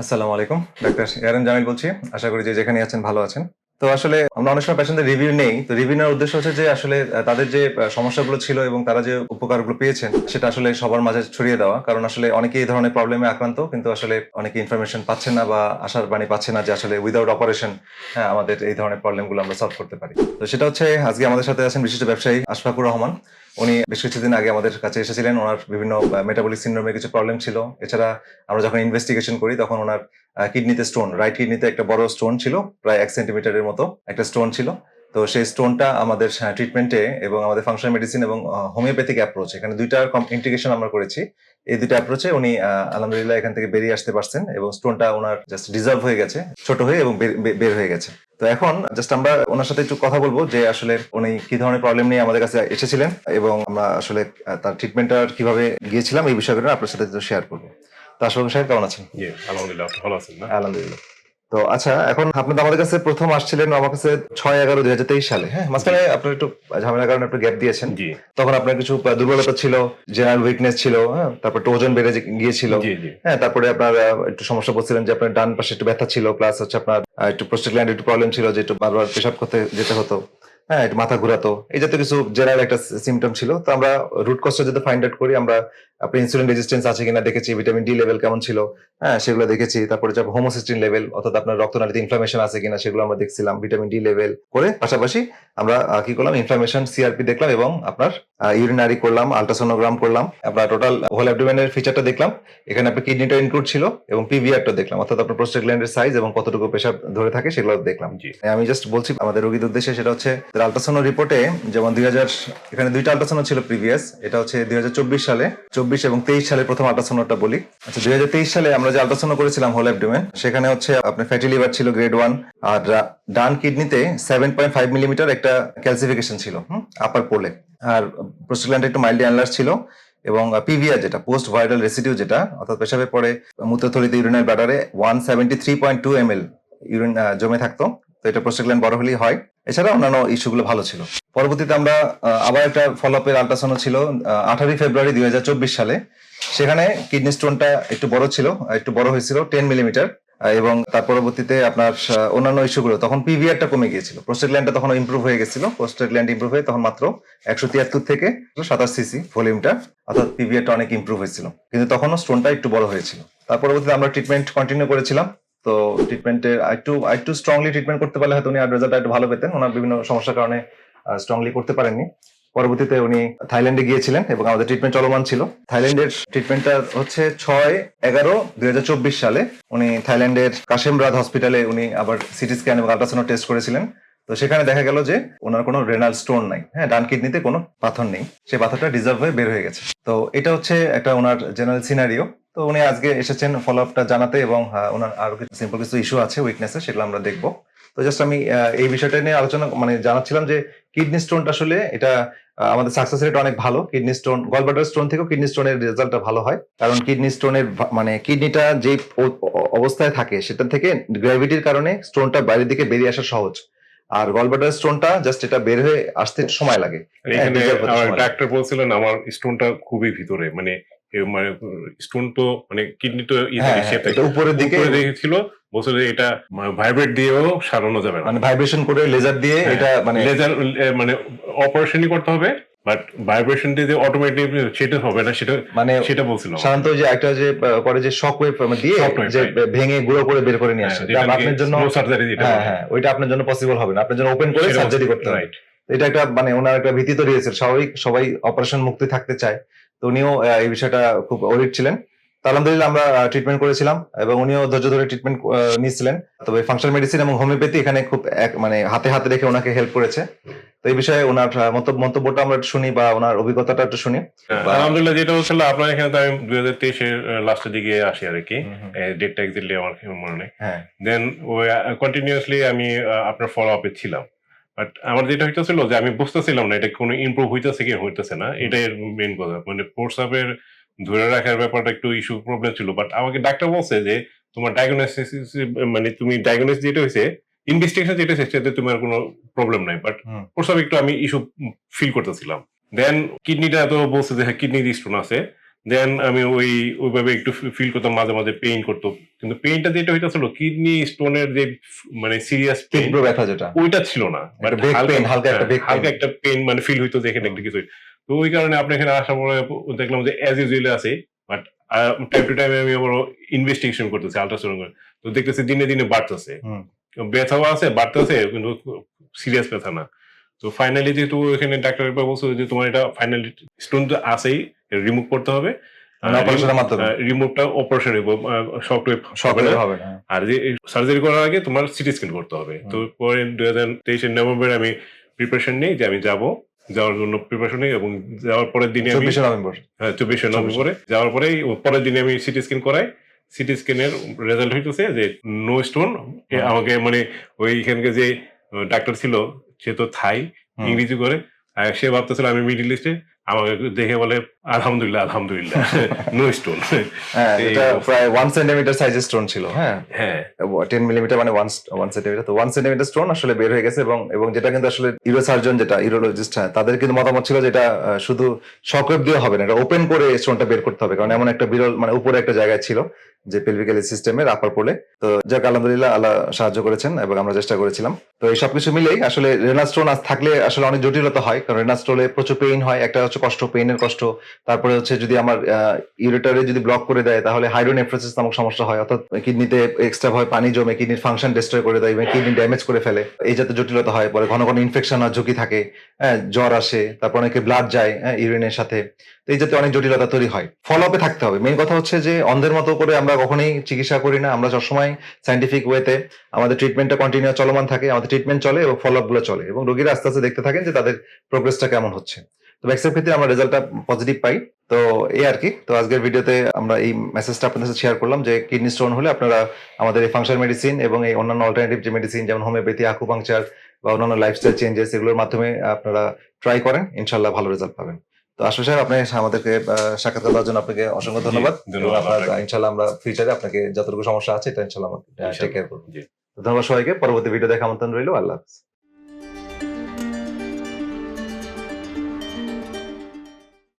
আসসালামু আলাইকুম, doctor ARM Jamil বলছি। আশা করি যে যেখানে আছেন ভালো আছেন। তো আসলে আমরা অনেক সময় পেশেন্টদের রিভিউ নেই। তো রিভিউ নেওয়ার উদ্দেশ্য হচ্ছে যে আসলে তাদের যে সমস্যাগুলো ছিল এবং তারা যে উপকারগুলো পেয়েছেন, সেটা আসলে সবার মাঝে ছড়িয়ে দেওয়া। কারণ আসলে অনেকে এই ধরনের প্রবলেমে আক্রান্ত, কিন্তু আসলে অনেকে ইনফরমেশন পাচ্ছে না বা আশার বাণী পাচ্ছে না যে আসলে উইদাউট অপারেশন হ্যাঁ আমাদের এই ধরনের প্রবলেমগুলো আমরা সলভ করতে পারি। তো সেটা হচ্ছে, আজকে আমাদের সাথে আছেন বিশিষ্ট ব্যবসায়ী আশফাকুর রহমান। উনি বেশ কিছুদিন আগে আমাদের কাছে এসেছিলেন। ওনার বিভিন্ন মেটাবলিক সিন্ড্রোমের কিছু প্রবলেম ছিল। এছাড়া আমরা যখন ইনভেস্টিগেশন করি, তখন ওনার কিডনিতে স্টোন রাইট কিডনিতে একটা বড় স্টোন ছিল, প্রায় এক সেন্টিমিটারের মতো একটা স্টোন ছিল। তো সেই স্টোনটা আমাদের ট্রিটমেন্টে এবং আমাদের ফাংশনাল মেডিসিন এবং হোমিওপ্যাথিক অ্যাপ্রোচ এখানে দুইটার ইন্টিগ্রেশন আমরা করেছি। এই দুইটা অ্যাপ্রোচে উনি আলহামদুলিল্লাহ এখান থেকে বেরিয়ে আসতে পারছেন এবং স্টোনটা ওনার জাস্ট ডিজার্ভ হয়ে গেছে ছোট হয়ে এবং বের- হয়ে গেছে। তো এখন জাস্ট আমরা ওনার সাথে একটু কথা বলব যে আসলে উনি কি ধরনের প্রবলেম নিয়ে আমাদের কাছে এসেছিলেন এবং আমরা আসলে তার ট্রিটমেন্টটা কীভাবে গিয়েছিলাম এই বিষয়গুলো আপনার সাথে শেয়ার করব। তো আসলে সাহেব কেমন আছেন? আলহামদুলিল্লাহ ভালো আছেন আলহামদুলিল্লাহ। তো আচ্ছা এখন আপনি তো আমাদের কাছে প্রথম আসছিলেন আমার কাছে ছয় এগারো দুই হাজার তেইশ সালে হ্যাঁ? মাঝখানে আপনার একটু ঝামেলার কারণে একটু গ্যাপ দিয়েছেন। তখন আপনার কিছু দুর্বলতা ছিল জেনারেল উইকনেস ছিল হ্যাঁ? তারপর ওজন বেড়ে গিয়েছিল। হ্যাঁ তারপরে আপনার একটু সমস্যা বলছিলেন যে আপনার ডান পাশে একটু ব্যথা ছিল প্লাস হচ্ছে আপনার একটু প্রস্টেট একটু প্রবলেম ছিল যে একটু বারবার পেশাব করতে যেতে হতো। হ্যাঁ একটু মাথা ঘুরাতো। এই জাতীয় কিছু জেনারেল একটা সিমটম ছিল। তো আমরা রুট কজটা যদি ফাইন্ড আউট করি আমরা আপনার ইনসুলিন রেজিস্ট্যান্স আছে কিনা দেখেছি ভিটামিন ডি লেভেল কেমন ছিল? হ্যাঁ সেগুলো দেখেছি। তারপরে যে হোমোসিস্টিন লেভেল অর্থাৎ আপনার রক্তনালীতে ইনফ্লামেশন আছে কিনা সেগুলো আমরা দেখছিলাম ভিটামিন ডি লেভেল করে। পাশাপাশি আমরা কি করলাম? ইনফ্লামেশন সিআরপি দেখলাম এবং আপনার ইউরিনারি করলাম আলট্রাসোনোগ্রাম করলাম। আপনার টোটাল হোল অ্যাবডোমেনের ফিচারটা দেখলাম। এখানে আপনার কিডনিটা ইনক্লুড ছিল এবং পিভিআরটা দেখলাম অর্থাৎ আপনার প্রোস্টেট গ্ল্যান্ডের সাইজ এবং কতটুকু প্রেশার ধরে থাকে সেগুলো দেখলাম। জি। আমি জাস্ট বলছি আমাদের রোগীর উদ্দেশ্যে সেটা হচ্ছে আলট্রাসাউন্ড রিপোর্টে যেমন দুই হাজার এখানে দুইটা আলট্রাসাউন্ড ছিল প্রিভিয়াস এটা হচ্ছে দুই হাজার চব্বিশ সালে। চব্বিশ এবং তেইশ সালে প্রথম আলট্রাসাউন্ডটা বলি। আচ্ছা দুই হাজার তেইশ সালে আমরা যে আলট্রাসাউন্ড করেছিলাম হোল অ্যাবডোমেন সেখানে হচ্ছে আপনার ফ্যাটি লিভার ছিল গ্রেড ওয়ান আর ডান কিডনিতে সেভেন পয়েন্ট ফাইভ মিলিমিটার একটা ক্যালসিফিকেশন ছিল আপার পোলে আর প্রোস্টোগ্ল্যান্ড একটু মাইল্ড অ্যানলার ছিল, এবং পিভিআর যেটা পোস্ট ভাইরাল রেসিডিউ যেটা, অর্থাৎ পেশাবের পরে মূত্রথলিতে urinal ব্যাটারে one seventy three point two M L urine জমে থাকতো। তো এটা প্রোস্টেগ্ল্যান্ড বড় হলেই হয়। এছাড়া অন্যান্য ইস্যুগুলো ভালো ছিল। পরবর্তীতে আমরা আবার একটা ফলো আপের আলট্রাসাউন্ড ছিল আঠারোই ফেব্রুয়ারি দুই হাজার চব্বিশ সালে। সেখানে কিডনি স্টোনটা একটু বড় ছিল একটু বড় হয়েছিল টেন মিলিমিটার এবং তার পরবর্তীতে আপনার অন্যান্য ইস্যুগুলো, তখন পিভিআরটা কমে গিয়েছিল। প্রোস্টেগ্ল্যান্ডটা তখন ইমপ্রুভ হয়ে গেছিল। প্রোস্টেগ্ল্যান্ড ইমপ্রুভ হয়ে তখন মাত্র একশো তিয়াত্তর থেকে সাতাশ সিসি ভলিউমটা অর্থাৎ পিভিআরটা অনেক ইমপ্রুভ হয়েছিল। কিন্তু তখনও স্টোনটা একটু বড় হয়েছিল। তার পরবর্তীতে আমরা ট্রিটমেন্ট কন্টিনিউ করেছিলাম। তো ট্রিটমেন্টের একটু একটু স্ট্রংলি ট্রিটমেন্ট করতে পারলে হয়তো উনি আর রেজাল্ট একটু ভালো পেতেন। ওনার বিভিন্ন সমস্যার কারণে স্ট্রংলি করতে পারেননি। পরবর্তীতে উনি থাইল্যান্ডে গিয়েছিলেন এবং আমাদের ট্রিটমেন্ট চলমান ছিল। থাইল্যান্ডের ট্রিটমেন্টটা হচ্ছে ছয় এগারো দুই সালে। উনি থাইল্যান্ডের কাশেমরাজ হসপিটালে উনি আবার সিটি স্ক্যান এবং আল্ট্রাসাউন্ড টেস্ট করেছিলেন। তো সেখানে দেখা গেল যে ওনার কোনো রেনাল স্টোন নাই। হ্যাঁ ডান কিডনিতে কোনো পাথর নেই। সেই পাথরটা ডিজার্ভ হয়ে বের হয়ে গেছে। তো এটা হচ্ছে একটা ওনার জেনারেল সিনারিও তো উনি আজকে এসেছেন ফলো আপটা জানাতে এবং ওনার আরও কিছু সিম্পল কিছু ইস্যু আছে উইকনেস সেগুলো আমরা দেখব। তো জাস্ট আমি এই বিষয়টা নিয়ে আলোচনা মানে জানাচ্ছিলাম যে কিডনি স্টোনটা আসলে এটা আমাদের সাকসেস রেট অনেক ভালো। কিডনি স্টোন গলবাটার স্টোন থেকেও কিডনি স্টোনের রেজাল্টটা ভালো হয়। কারণ কিডনি স্টোনের মানে কিডনিটা যে অবস্থায় থাকে, সেটা থেকে গ্র্যাভিটির কারণে স্টোনটা বাইরের দিকে বেরিয়ে আসা সহজ। আর গলব্লাডার স্টোনটা জাস্ট এটা বের হয়ে আসতে সময় লাগে। এখানে। ডাক্তার বলছিলেন আমার স্টোনটা খুবই ভিতরে মানে মানে স্টোন তো মানে কিডনি তো ই হ্যাঁ উপরের দিকে। ছিল বলছিল এটা ভাইব্রেট দিয়েও সারানো যাবে মানে ভাইব্রেশন করে লেজার দিয়ে হ্যাঁ, এটা মানে লেজার মানে অপারেশনই করতে হবে বাট ভাইব্রেশন দিয়ে অটোমেটিক সেটা হবে না সেটা মানে সেটা বলছিল। সাধারণত যে একটা যে করে যে শক ওয়েভ দিয়ে যে ভেঙে গুঁড়ো করে বের করে নিয়ে আসে। হ্যাঁ, আপনার জন্য সার্জারি হ্যাঁ হ্যাঁ ওইটা আপনার জন্য পসিবল হবে না। আপনার জন্য ওপেন করে সার্জারি করতে হবে। এটা একটা মানে ওনার একটা ভীতি তৈরি হয়েছে। স্বাভাবিক সবাই অপারেশন মুক্তি থাকতে চায়। তো উনিও এই বিষয়টা খুব অরিট ছিলেন। আলহামদুলিল্লাহ আমরা ট্রিটমেন্ট করেছিলাম এবং উনিও ধৈর্য ধরে ট্রিটমেন্ট নিয়েছিলেন তবে ফাংশনাল মেডিসিন এবং হোমিওপ্যাথি এখানে খুব এক মানে হাতে হাতে রেখে ওনাকে হেল্প করেছে। তো এই বিষয়ে ওনার মন্তব্যটা আমরা শুনি বা ওনার অভিজ্ঞতাটা একটু শুনি। বা- আলহামদুলিল্লাহ যেটা হচ্ছিল আপনার এখানে তো আমি দুই হাজার তেইশের লাস্টের দিকে আসি আর কি। ডেটটা এক্সাক্টলি আমার মনে নেই। হ্যাঁ। দেন ওই কন্টিনিউয়াসলি আমি আপনার ফলো আপে ছিলাম। বাট আমার যেটা হইতেছিল যে আমি বুঝতেছিলাম না এটা কোনো ইমপ্রুভ হইতেছে কি হইতেছে না এটাই মেইন কথা। মানে প্রস্রাবের ধরে রাখার ব্যাপারটা একটু ইস্যু প্রবলেম ছিল বাট আমাকে ডাক্তার বলছে যে তোমার ডায়াগনোসিস মানে তুমি ডায়াগনোস যেটা হয়েছে ইনভেস্টিগেশন যেটা হয়েছে সেটাতে তোমার কোনো প্রবলেম নাই বাট হুম। প্রস্রাব একটু আমি ইস্যু ফিল করতেছিলাম। দেন কিডনিটা তো বলছে যে হ্যাঁ কিডনি স্টোন আছে। দেন আমি ওই ওইভাবে একটু ফিল করতাম মাঝে মাঝে পেইন করতো। কিন্তু পেইনটা যেটা হইতেছিল কিডনি স্টোনের যে মানে সিরিয়াস পেইন তীব্র ব্যথা যেটা। ওইটা ছিল না। pain, হালকা একটা হ্যাঁ, হালকা একটা পেইন মানে ফিল হইতো যে এখানে একটা কিছু তো ওই কারণে আপনি এখানে আসার পরে দেখলাম যে অ্যাজ ইউজুয়ালি আছে বাট টাইম টু টাইম আমি আবার ইনভেস্টিগেশন করতেছি আলট্রাসাউন্ড করে। তো দেখতেছি দিনে দিনে বাড়তেছে। ব্যথাও আছে বাড়তেছে কিন্তু সিরিয়াস ব্যথা না। তো ফাইনালি যেহেতু এখানে ডাক্তার বলছে যে তোমার এটা ফাইনালি স্টোন তো আছেই রিমুভ করতে হবে। রিমুভটা অপারেশন শক সব হবে। হবে না? আর যে সার্জারি করার আগে তোমার সিটি স্ক্যান করতে হবে। তো পরে দুই হাজার তেইশের নভেম্বরে আমি প্রিপারেশন নিই যে আমি যাব। যাওয়ার জন্য প্রিপারেশন নিই এবং যাওয়ার পরের দিনে আমি চব্বিশে নভেম্বর। হ্যাঁ চব্বিশে নভেম্বরে। যাওয়ার পরেই পরের দিনে আমি সিটি স্ক্যান করাই। সিটি স্ক্যানের রেজাল্ট হইতেছে যে নো স্টোন আমাকে মানে ওইখানকে যে ডাক্তার ছিল সে তো থাই। ইংরেজি করে। আর সে ভাবতেছিল আমি মিডিল ইস্টে আমাকে দেখে বলে আলহামদুলিল্লাহ আলহামদুলিল্লাহ। নো স্টোন হ্যাঁ এটা প্রায় ওয়ান সেন্টিমিটার সাইজের স্টোন ছিল হ্যাঁ। হ্যাঁ। টেন মিলিমিটার মানে ওয়ান ওয়ান সেন্টিমিটার তো ওয়ান সেন্টিমিটার স্টোন আসলে বের হয়ে গেছে এবং এবং যেটা কিন্তু আসলে ইউরো সার্জন যেটা ইউরোলজিস্ট হ্যাঁ তাদের কিন্তু মতামত ছিল যেটা শুধু দিয়ে হবে না এটা ওপেন করে স্টোনটা বের করতে হবে। কারণ এমন একটা বিরল মানে উপরে একটা জায়গায় ছিল যে পেলভিক্যাল সিস্টেমের আপার পোলে তো যাক আলহামদুলিল্লাহ আল্লাহ সাহায্য করেছেন এবং আমরা চেষ্টা করেছিলাম। তো এই সবকিছু মিলেই আসলে রেনাল স্টোন আজ থাকলে আসলে অনেক জটিলতা হয় কারণ রেনাল স্টোনে প্রচুর পেইন হয়। একটা হচ্ছে কষ্ট পেইনের কষ্ট, তারপরে হচ্ছে যদি আমার ইউরেটারে যদি ব্লক করে দেয়, তাহলে হাইড্রোনেফ্রোসিস নামক সমস্যা হয়। অর্থাৎ কিডনিতে এক্সট্রা হয় পানি জমে কিডনির ফাংশন ডিস্ট্রয় করে দেয় কিডনি ড্যামেজ করে ফেলে। এই জাতীয় জটিলতা হয়, পরে ঘন ঘন ইনফেকশন হওয়ার ঝুঁকি থাকে হ্যাঁ জ্বর আসে, তারপর অনেকে ব্লাড যায় হ্যাঁ ইউরিনের সাথে। এই জাতীয় অনেক জটিলতা তৈরি হয়। ফলো আপে থাকতে হবে। মেইন কথা হচ্ছে যে, অন্ধের মতো করে আমরা কখনোই চিকিৎসা করি না। আমরা সবসময় সাইন্টিফিক ওয়েতে আমাদের ট্রিটমেন্টটা কন্টিনিউ চলমান থাকে, আমাদের ট্রিটমেন্ট চলে এবং ফলো আপগুলো চলে এবং রোগীরা আস্তে আস্তে দেখতে থাকেন যে তাদের প্রোগ্রেসটা কেমন হচ্ছে। তো ভ্যাকসিনের ক্ষেত্রে আমরা রেজাল্টটা পজিটিভ পাই। তো এই আর কি। তো আজকের ভিডিওতে আমরা এই মেসেজটা আপনাদের সাথে শেয়ার করলাম যে কিডনি স্টোন হলে আপনারা আমাদের এই ফাংশন মেডিসিন এবং এই অন্যান্য অল্টারনেটিভ যে মেডিসিন যেমন হোমিওপ্যাথি আকুপাংচার বা অন্যান্য লাইফস্টাইল চেঞ্জেস এগুলোর মাধ্যমে আপনারা ট্রাই করেন ইনশাল্লাহ ভালো রেজাল্ট পাবেন। তো আশু সাহেব আপনি আমাদেরকে সাক্ষাৎকার দেওয়ার জন্য আপনাকে অসংখ্য ধন্যবাদ। ইনশাল্লাহ আমরা ফিউচারে আপনাকে যতটুকু সমস্যা আছে এটা ইনশাল্লাহ টেক কেয়ার করব। জি। ধন্যবাদ সবাইকে। পরবর্তী ভিডিও দেখা আমন্ত্রণ রইল। আল্লাহ হাফিজ।